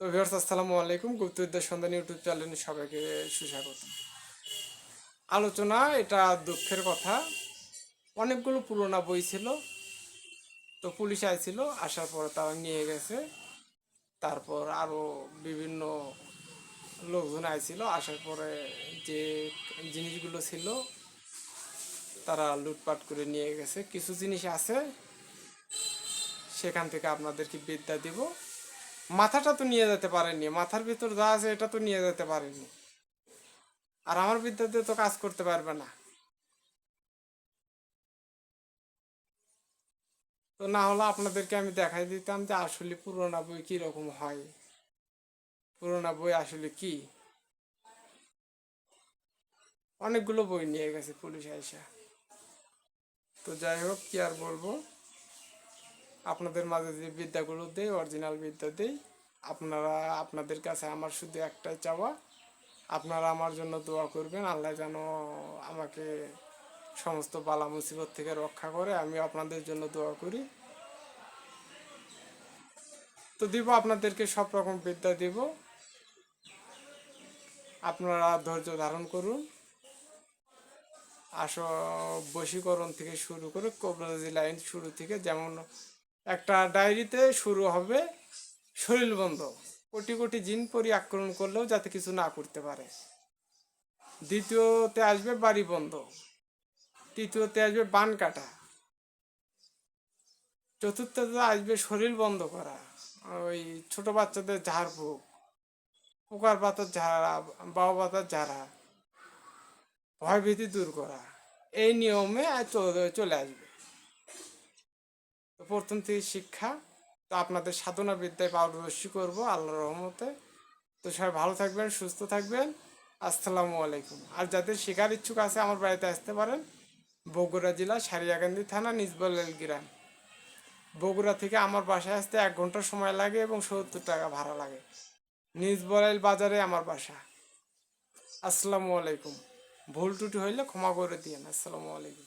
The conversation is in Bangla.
তো ভিউয়ার্স, আসসালামু আলাইকুম। গুপ্তবিদ্যার সন্ধান ইউটিউব চ্যানেলে সবাইকে সুস্বাগত। আলোচনা, এটা দুঃখের কথা। অনেকগুলো পুরোনো বই ছিল, তো পুলিশ আইছিল, আসার পর তারা নিয়ে গেছে। তারপর আরও বিভিন্ন লোকজন আইছিল, আসার পরে যে জিনিসগুলো ছিল, তারা লুটপাট করে নিয়ে গেছে। কিছু জিনিস আছে, সেখান থেকে আপনাদেরকে বিদ্যা দিব। মাথাটা তো নিয়ে যেতে পারেননি, মাথার ভিতর যা আছে এটা তো নিয়ে যেতে পারেননি। আর আমার বিদ্যা দিয়ে তো কাজ করতে পারবে না। তো না হলে আপনাদেরকে আমি দেখাই দিতাম যে আসলে পুরোনো বই কীরকম হয়। পুরোনো বই আসলে কি? অনেকগুলো বই নিয়ে গেছে পুলিশ আইসা। তো যাই হোক, কি আর বলব? আপনাদের মাঝে যে বিদ্যাগুলো দেই অরিজিনাল বিদ্যা দেই, আপনারা, আপনাদের কাছে আমার শুধু একটাই চাওয়া। আপনারা আমার জন্য দোয়া করবেন, আল্লাহ যেন আমাকে সমস্ত বালা মুসিবত থেকে রক্ষা করে, আমি আপনাদের জন্য দোয়া করি। তো দিব, আপনাদেরকে সব রকম বিদ্যা দিব। আপনারা ধৈর্য ধারণ করুন। আস, বশীকরণ থেকে শুরু করে কবরাজি লাইন শুরু থেকে যেমন একটা ডায়েরিতে শুরু হবে শরীর বন্ধ। কোটি কোটি জিন পরি আক্রমণ করলেও যাতে কিছু না করতে পারে। দ্বিতীয়তে আসবে বাড়ি বন্ধ। তৃতীয়তে আসবে বান কাটা। চতুর্থতে আসবে শরীর বন্ধ করা। ওই ছোট বাচ্চাদের ঝাড়ফুঁক পোকার পাতার ঝাড়া, বাবা পাতার ঝাড়া, ভয়ভীতি দূর করা। এই নিয়মে চলে- আসবে। প্রথম থেকে শিক্ষা। তো আপনাদের সাধনা বিদ্যায় পারদর্শী করব আল্লাহর রহমতে। তো সবাই ভালো থাকবেন, সুস্থ থাকবেন। আসসালামু আলাইকুম। আর যাদের শেখার ইচ্ছুক আছে আমার বাড়িতে আসতে পারেন। বগুড়া জেলা সারিয়াকান্দি থানা নিজবলেল গ্রাম বগুড়া থেকে আমার বাসায় আসতে এক ঘণ্টা সময় লাগে এবং সত্তর টাকা ভাড়া লাগে। নিজবলাইল বাজারে আমার বাসা। আসসালামু আলাইকুম। ভুল টুটি হইলে ক্ষমা করে দিয়েন। আসসালামু আলাইকুম।